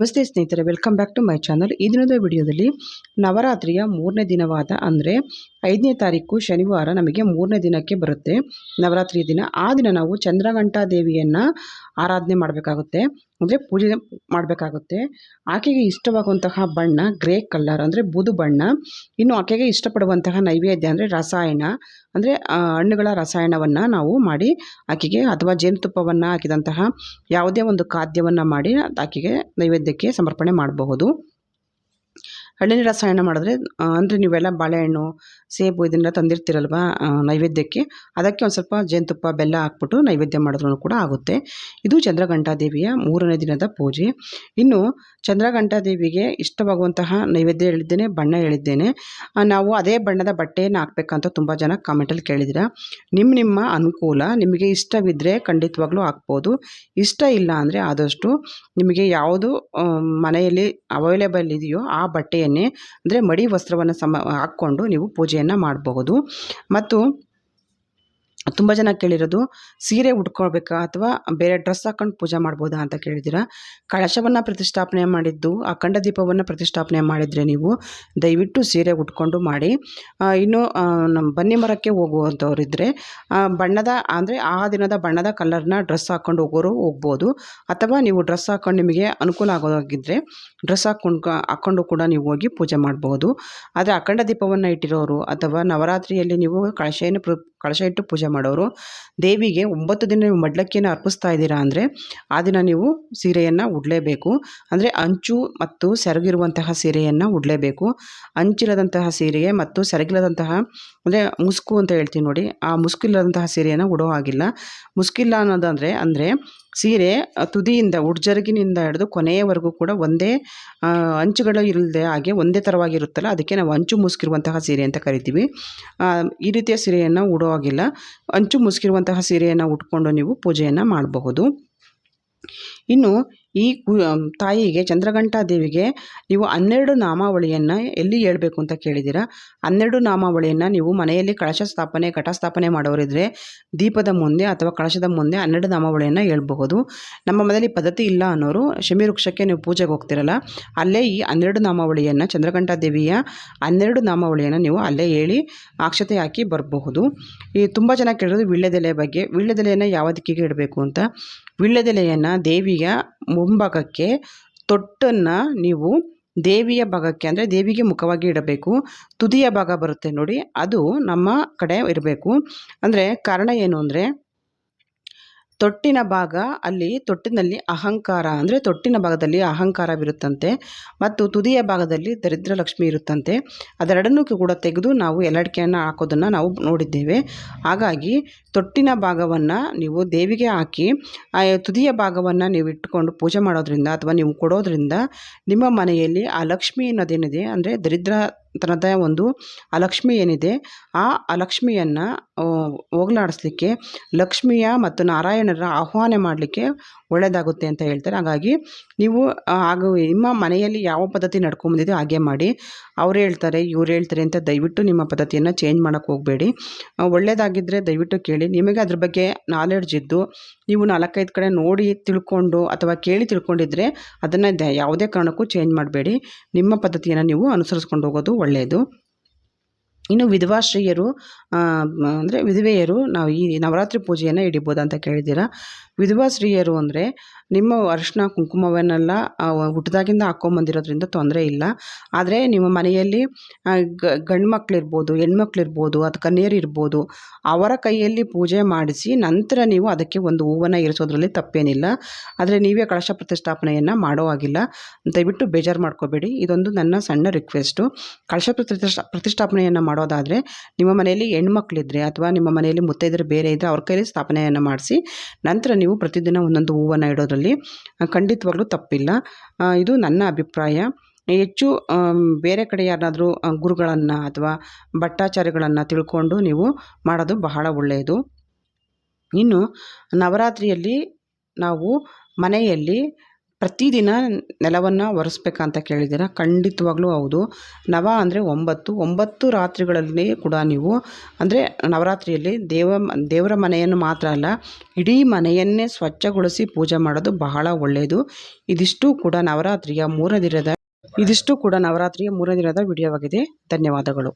ನಮಸ್ತೆ ಸ್ನೇಹಿತರೆ welcome back to my channel ಈ ದಿನದ ವಿಡಿಯೋದಲ್ಲಿ ನವರಾತ್ರಿಯ ಮೂರನೇ ದಿನವಾದ ಅಂದರೆ ಐದನೇ ತಾರೀಕು ಶನಿವಾರ ನಮಗೆ ಮೂರನೇ ದಿನಕ್ಕೆ ಬರುತ್ತೆ. ನವರಾತ್ರಿ ದಿನ. ಆ ದಿನ ನಾವು ಚಂದ್ರಘಂಟಾ ದೇವಿಯನ್ನು ಆರಾಧನೆ ಮಾಡಬೇಕಾಗುತ್ತೆ. ಅಂದರೆ ಪೂಜೆ ಮಾಡಬೇಕಾಗುತ್ತೆ. ಆಕೆಗೆ ಇಷ್ಟವಾಗುವಂತಹ ಬಣ್ಣ ಗ್ರೇ ಕಲರ್ ಅಂದರೆ ಬೂದು ಬಣ್ಣ. ಇನ್ನು ಆಕೆಗೆ ಇಷ್ಟಪಡುವಂತಹ ನೈವೇದ್ಯ ಅಂದರೆ ರಸಾಯನ. ಅಂದರೆ ಹಣ್ಣುಗಳ ರಸಾಯನವನ್ನು ನಾವು ಮಾಡಿ ಆಕೆಗೆ ಅಥವಾ ಜೇನುತುಪ್ಪವನ್ನು ಹಾಕಿದಂತಹ ಯಾವುದೇ ಒಂದು ಖಾದ್ಯವನ್ನು ಮಾಡಿ ಆಕೆಗೆ ನೈವೇದ್ಯಕ್ಕೆ ಸಮರ್ಪಣೆ ಮಾಡಬಹುದು. ಹಣ್ಣಿನ ರಸಾಯನ ಮಾಡಿದ್ರೆ ಅಂದರೆ ನೀವೆಲ್ಲ ಬಾಳೆಹಣ್ಣು, ಸೇಬು ಇದನ್ನೆಲ್ಲ ತಂದಿರ್ತೀರಲ್ವ ನೈವೇದ್ಯಕ್ಕೆ, ಅದಕ್ಕೆ ಒಂದು ಸ್ವಲ್ಪ ಜೇನುತುಪ್ಪ, ಬೆಲ್ಲ ಹಾಕ್ಬಿಟ್ಟು ನೈವೇದ್ಯ ಮಾಡಿದ್ರೂ ಕೂಡ ಆಗುತ್ತೆ. ಇದು ಚಂದ್ರಘಂಟಾದೇವಿಯ ಮೂರನೇ ದಿನದ ಪೂಜೆ. ಇನ್ನು ಚಂದ್ರಘಂಟಾದೇವಿಗೆ ಇಷ್ಟವಾಗುವಂತಹ ನೈವೇದ್ಯ ಹೇಳಿದ್ದೇನೆ, ಬಣ್ಣ ಹೇಳಿದ್ದೇನೆ. ನಾವು ಅದೇ ಬಣ್ಣದ ಬಟ್ಟೆಯನ್ನು ಹಾಕ್ಬೇಕಂತ ತುಂಬ ಜನ ಕಾಮೆಂಟಲ್ಲಿ ಕೇಳಿದಿರ ನಿಮ್ಮ ನಿಮ್ಮ ಅನುಕೂಲ, ನಿಮಗೆ ಇಷ್ಟವಿದ್ದರೆ ಖಂಡಿತವಾಗ್ಲೂ ಹಾಕ್ಬೋದು. ಇಷ್ಟ ಇಲ್ಲ ಅಂದರೆ ಆದಷ್ಟು ನಿಮಗೆ ಯಾವುದು ಮನೆಯಲ್ಲಿ ಅವೈಲೇಬಲ್ ಇದೆಯೋ ಆ ಬಟ್ಟೆಯನ್ನೇ ಅಂದರೆ ಮಡಿ ವಸ್ತ್ರವನ್ನು ಸಮ ಹಾಕ್ಕೊಂಡು ನೀವು ಪೂಜೆಯನ್ನು ಮಾಡಬಹುದು. ಮತ್ತು ತುಂಬ ಜನ ಕೇಳಿರೋದು, ಸೀರೆ ಉಟ್ಕೊಳ್ಬೇಕಾ ಅಥವಾ ಬೇರೆ ಡ್ರೆಸ್ ಹಾಕೊಂಡು ಪೂಜೆ ಮಾಡ್ಬೋದಾ ಅಂತ ಕೇಳಿದ್ದೀರಾ? ಕಳಶವನ್ನು ಪ್ರತಿಷ್ಠಾಪನೆ ಮಾಡಿದ್ದು ಅಖಂಡ ದೀಪವನ್ನು ಪ್ರತಿಷ್ಠಾಪನೆ ಮಾಡಿದರೆ ನೀವು ದಯವಿಟ್ಟು ಸೀರೆ ಉಟ್ಕೊಂಡು ಮಾಡಿ. ಇನ್ನು ನಮ್ಮ ಬನ್ನಿ ಮರಕ್ಕೆ ಹೋಗುವಂಥವ್ರಿದ್ದರೆ ಬಣ್ಣದ, ಅಂದರೆ ಆ ದಿನದ ಬಣ್ಣದ ಕಲರ್ನ ಡ್ರೆಸ್ ಹಾಕ್ಕೊಂಡು ಹೋಗೋರು ಹೋಗ್ಬೋದು. ಅಥವಾ ನೀವು ಡ್ರೆಸ್ ಹಾಕ್ಕೊಂಡು ನಿಮಗೆ ಅನುಕೂಲ ಆಗೋದಾಗಿದ್ದರೆ ಡ್ರೆಸ್ ಹಾಕ್ಕೊಂಡು ಹಾಕ್ಕೊಂಡು ಕೂಡ ನೀವು ಹೋಗಿ ಪೂಜೆ ಮಾಡ್ಬೋದು. ಆದರೆ ಅಖಂಡ ದೀಪವನ್ನು ಇಟ್ಟಿರೋರು ಅಥವಾ ನವರಾತ್ರಿಯಲ್ಲಿ ನೀವು ಕಳಶೆಯನ್ನು ಕಳಶ ಇಟ್ಟು ಪೂಜೆ ಮಾಡೋರು. ದೇವಿಗೆ ಒಂಬತ್ತು ದಿನ ನೀವು ಮಡ್ಲಕ್ಕಿಯನ್ನು ಅರ್ಪಿಸ್ತಾ ಇದ್ದೀರಾ ಅಂದರೆ, ಆ ದಿನ ನೀವು ಸೀರೆಯನ್ನು ಉಡಲೇಬೇಕು. ಅಂದರೆ ಅಂಚು ಮತ್ತು ಸೆರಗಿರುವಂತಹ ಸೀರೆಯನ್ನು ಉಡಲೇಬೇಕು. ಅಂಚಿಲ್ಲದಂತಹ ಸೀರೆಗೆ ಮತ್ತು ಸೆರಗಿಲ್ಲದಂತಹ, ಅಂದರೆ ಮುಸ್ಕು ಅಂತ ಹೇಳ್ತೀವಿ ನೋಡಿ, ಆ ಮುಸ್ಕಿಲ್ಲದಂತಹ ಸೀರೆಯನ್ನು ಉಡೋ ಹಾಗಿಲ್ಲ. ಮುಸ್ಕಿಲ್ಲ ಅನ್ನೋದಂದರೆ, ಅಂದರೆ ಸೀರೆ ತುದಿಯಿಂದ, ಉಡ್ಜರ್ಗಿನಿಂದ ಹಿಡಿದು ಕೊನೆಯವರೆಗೂ ಕೂಡ ಒಂದೇ ಅಂಚುಗಳು ಇಲ್ಲದೆ ಹಾಗೆ ಒಂದೇ ಥರವಾಗಿರುತ್ತಲ್ಲ ಅದಕ್ಕೆ ನಾವು ಅಂಚು ಮುಸುಕಿರುವಂತಹ ಸೀರೆ ಅಂತ ಕರಿತೀವಿ. ಈ ರೀತಿಯ ಸೀರೆಯನ್ನು ಉಡೋವಾಗಿಲ್ಲ ಅಂಚು ಮುಸುಕಿರುವಂತಹ ಸೀರೆಯನ್ನು ಉಟ್ಕೊಂಡು ನೀವು ಪೂಜೆಯನ್ನು ಮಾಡಬಹುದು. ಇನ್ನು ಈ ತಾಯಿಗೆ ಚಂದ್ರಘಂಟಾ ದೇವಿಗೆ ನೀವು ಹನ್ನೆರಡು ನಾಮಾವಳಿಯನ್ನು ಎಲ್ಲಿ ಹೇಳ್ಬೇಕು ಅಂತ ಕೇಳಿದ್ದೀರಾ? ಹನ್ನೆರಡು ನಾಮಾವಳಿಯನ್ನು ನೀವು ಮನೆಯಲ್ಲಿ ಕಳಶ ಸ್ಥಾಪನೆ, ಘಟ ಸ್ಥಾಪನೆ ಮಾಡೋರಿದ್ರೆ ದೀಪದ ಮುಂದೆ ಅಥವಾ ಕಳಶದ ಮುಂದೆ ಹನ್ನೆರಡು ನಾಮಾವಳಿಯನ್ನು ಹೇಳ್ಬಹುದು. ನಮ್ಮ ಮನೆಯಲ್ಲಿ ಪದ್ಧತಿ ಇಲ್ಲ ಅನ್ನೋರು ಶಮಿ ವೃಕ್ಷಕ್ಕೆ ನೀವು ಪೂಜೆಗೆ ಹೋಗ್ತಿರಲ್ಲ, ಅಲ್ಲೇ ಈ ಹನ್ನೆರಡು ನಾಮಾವಳಿಯನ್ನು ಚಂದ್ರಘಂಟಾ ದೇವಿಯ ಹನ್ನೆರಡು ನಾಮಾವಳಿಯನ್ನು ನೀವು ಅಲ್ಲೇ ಹೇಳಿ ಅಕ್ಷತೆ ಹಾಕಿ ಬರಬಹುದು. ಈ ತುಂಬ ಜನ ಕೇಳಿರೋದು ವೀಳ್ಯದೆಲೆ ಬಗ್ಗೆ. ವೀಳ್ಯದೆಲೆಯನ್ನು ಯಾವ ದಿಕ್ಕಿಗೆ ಇಡಬೇಕು ಅಂತ? ವೀಳ್ಯದೆಲೆಯನ್ನು ದೇವಿಯ ಮುಂಭಾಗಕ್ಕೆ ತೊಟ್ಟನ್ನು ನೀವು ದೇವಿಯ ಭಾಗಕ್ಕೆ ಅಂದರೆ ದೇವಿಗೆ ಮುಖವಾಗಿ ಇಡಬೇಕು. ತುದಿಯ ಭಾಗ ಬರುತ್ತೆ ನೋಡಿ, ಅದು ನಮ್ಮ ಕಡೆ ಇರಬೇಕು. ಅಂದರೆ ಕಾರಣ ಏನು ಅಂದರೆ ತೊಟ್ಟಿನ ಭಾಗ ಅಲ್ಲಿ ತೊಟ್ಟಿನಲ್ಲಿ ಅಹಂಕಾರ, ಅಂದರೆ ತೊಟ್ಟಿನ ಭಾಗದಲ್ಲಿ ಅಹಂಕಾರವಿರುತ್ತಂತೆ ಮತ್ತು ತುದಿಯ ಭಾಗದಲ್ಲಿ ದರಿದ್ರ ಲಕ್ಷ್ಮಿ ಇರುತ್ತಂತೆ. ಅದೆರಡನ್ನೂ ಕೂಡ ತೆಗೆದು ನಾವು ಎಲ್ಲಡಿಕೆಯನ್ನು ಹಾಕೋದನ್ನು ನಾವು ನೋಡಿದ್ದೇವೆ. ಹಾಗಾಗಿ ತೊಟ್ಟಿನ ಭಾಗವನ್ನು ನೀವು ದೇವಿಗೆ ಹಾಕಿ, ಆ ತುದಿಯ ಭಾಗವನ್ನು ನೀವು ಇಟ್ಟುಕೊಂಡು ಪೂಜೆ ಮಾಡೋದ್ರಿಂದ ಅಥವಾ ನೀವು ಕೊಡೋದ್ರಿಂದ ನಿಮ್ಮ ಮನೆಯಲ್ಲಿ ಆ ಲಕ್ಷ್ಮಿ ಅನ್ನೋದೇನಿದೆ ಅಂದರೆ ದರಿದ್ರ ತನದ ಒಂದು ಅಲಕ್ಷ್ಮಿ ಏನಿದೆ, ಆ ಅಲಕ್ಷ್ಮಿಯನ್ನು ಹೋಗ್ಲಾಡಿಸ್ಲಿಕ್ಕೆ ಲಕ್ಷ್ಮಿಯ ಮತ್ತು ನಾರಾಯಣರ ಆಹ್ವಾನ ಮಾಡಲಿಕ್ಕೆ ಒಳ್ಳೆಯದಾಗುತ್ತೆ ಅಂತ ಹೇಳ್ತಾರೆ. ಹಾಗಾಗಿ ನೀವು ಹಾಗೂ ನಿಮ್ಮ ಮನೆಯಲ್ಲಿ ಯಾವ ಪದ್ಧತಿ ನಡ್ಕೊಂಬಂದಿದೆ ಹಾಗೆ ಮಾಡಿ. ಅವ್ರು ಹೇಳ್ತಾರೆ, ಇವ್ರು ಹೇಳ್ತಾರೆ ಅಂತ ದಯವಿಟ್ಟು ನಿಮ್ಮ ಪದ್ಧತಿಯನ್ನು ಚೇಂಜ್ ಮಾಡೋಕ್ಕೆ ಹೋಗಬೇಡಿ. ಒಳ್ಳೆಯದಾಗಿದ್ದರೆ ದಯವಿಟ್ಟು ಕೇಳಿ. ನಿಮಗೆ ಅದ್ರ ಬಗ್ಗೆ ನಾಲೆಡ್ಜ್ ಇದ್ದು, ನೀವು ನಾಲ್ಕೈದು ಕಡೆ ನೋಡಿ ತಿಳ್ಕೊಂಡು ಅಥವಾ ಕೇಳಿ ತಿಳ್ಕೊಂಡಿದ್ರೆ ಅದನ್ನು ಯಾವುದೇ ಕಾರಣಕ್ಕೂ ಚೇಂಜ್ ಮಾಡಬೇಡಿ. ನಿಮ್ಮ ಪದ್ಧತಿಯನ್ನು ನೀವು ಅನುಸರಿಸ್ಕೊಂಡು ಹೋಗೋದು ಒಳ್ಳೆಯದು ಇನ್ನು ವಿಧವಾಶ್ರೀಯರು ಅಂದರೆ ವಿಧವೆಯರು ನಾವು ಈ ನವರಾತ್ರಿ ಪೂಜೆಯನ್ನು ಹಿಡಿಬೋದು ಅಂತ ಕೇಳಿದ್ದೀರಾ. ವಿಧವಾ ಸ್ತ್ರೀಯರು ಅಂದರೆ ನಿಮ್ಮ ಅರಿಶಿನ ಕುಂಕುಮವನ್ನೆಲ್ಲ ಹುಟ್ಟಿದಾಗಿಂದ ಹಾಕ್ಕೊಂಬಂದಿರೋದ್ರಿಂದ ತೊಂದರೆ ಇಲ್ಲ. ಆದರೆ ನಿಮ್ಮ ಮನೆಯಲ್ಲಿ ಗಂಡು ಮಕ್ಕಳಿರ್ಬೋದು ಹೆಣ್ಮಕ್ಳಿರ್ಬೋದು ಅದು ಕನ್ಯರಿರ್ಬೋದು ಅವರ ಕೈಯಲ್ಲಿ ಪೂಜೆ ಮಾಡಿಸಿ ನಂತರ ನೀವು ಅದಕ್ಕೆ ಒಂದು ಹೂವನ್ನು ಇರಿಸೋದ್ರಲ್ಲಿ ತಪ್ಪೇನಿಲ್ಲ. ಆದರೆ ನೀವೇ ಕಳಶ ಪ್ರತಿಷ್ಠಾಪನೆಯನ್ನು ಮಾಡೋ ಹಾಗಿಲ್ಲ. ದಯವಿಟ್ಟು ಬೇಜಾರು ಮಾಡ್ಕೋಬೇಡಿ. ಇದೊಂದು ನನ್ನ ಸಣ್ಣ ರಿಕ್ವೆಸ್ಟು. ಕಳಶ ಪ್ರತಿಷ್ಠಾ, ಪ್ರತಿಷ್ಠಾಪನೆಯನ್ನು ಮಾಡೋದಾದರೆ ನಿಮ್ಮ ಮನೆಯಲ್ಲಿ ಹೆಣ್ಮಕ್ಳಿದ್ರೆ ಅಥವಾ ನಿಮ್ಮ ಮನೆಯಲ್ಲಿ ಮುತ್ತೈದರು ಬೇರೆ ಇದ್ದರೆ ಅವ್ರ ಕೈಯಲ್ಲಿ ಸ್ಥಾಪನೆಯನ್ನು ಮಾಡಿಸಿ, ನಂತರ ನೀವು ಪ್ರತಿದಿನ ಒಂದೊಂದು ಹೂವನ್ನು ಇಡೋದ್ರಲ್ಲಿ ಖಂಡಿತವಾಗ್ಲೂ ತಪ್ಪಿಲ್ಲ. ಇದು ನನ್ನ ಅಭಿಪ್ರಾಯ. ಹೆಚ್ಚು ಬೇರೆ ಕಡೆ ಯಾರಾದರೂ ಗುರುಗಳನ್ನು ಅಥವಾ ಭಟ್ಟಾಚಾರ್ಯಗಳನ್ನು ತಿಳ್ಕೊಂಡು ನೀವು ಮಾಡೋದು ಬಹಳ ಒಳ್ಳೆಯದು. ಇನ್ನು, ನವರಾತ್ರಿಯಲ್ಲಿ ನಾವು ಮನೆಯಲ್ಲಿ ಪ್ರತಿದಿನ ನೆಲವನ್ನು ಒರೆಸ್ಬೇಕಂತ ಕೇಳಿದ್ದೀರಾ? ಖಂಡಿತವಾಗ್ಲೂ ಹೌದು. ನವ ಅಂದರೆ ಒಂಬತ್ತು. ಒಂಬತ್ತು ರಾತ್ರಿಗಳಲ್ಲಿ ಕೂಡ ನೀವು ಅಂದರೆ ನವರಾತ್ರಿಯಲ್ಲಿ ದೇವ, ದೇವರ ಮನೆಯನ್ನು ಮಾತ್ರ ಅಲ್ಲ, ಇಡೀ ಮನೆಯನ್ನೇ ಸ್ವಚ್ಛಗೊಳಿಸಿ ಪೂಜೆ ಮಾಡೋದು ಬಹಳ ಒಳ್ಳೆಯದು ಇದಿಷ್ಟು ಕೂಡ ನವರಾತ್ರಿಯ ಮೂರನೇ ದಿನದ, ಇದಿಷ್ಟು ಕೂಡ ನವರಾತ್ರಿಯ ಮೂರನೇ ದಿನದ ವಿಡಿಯೋವಾಗಿದೆ. ಧನ್ಯವಾದಗಳು.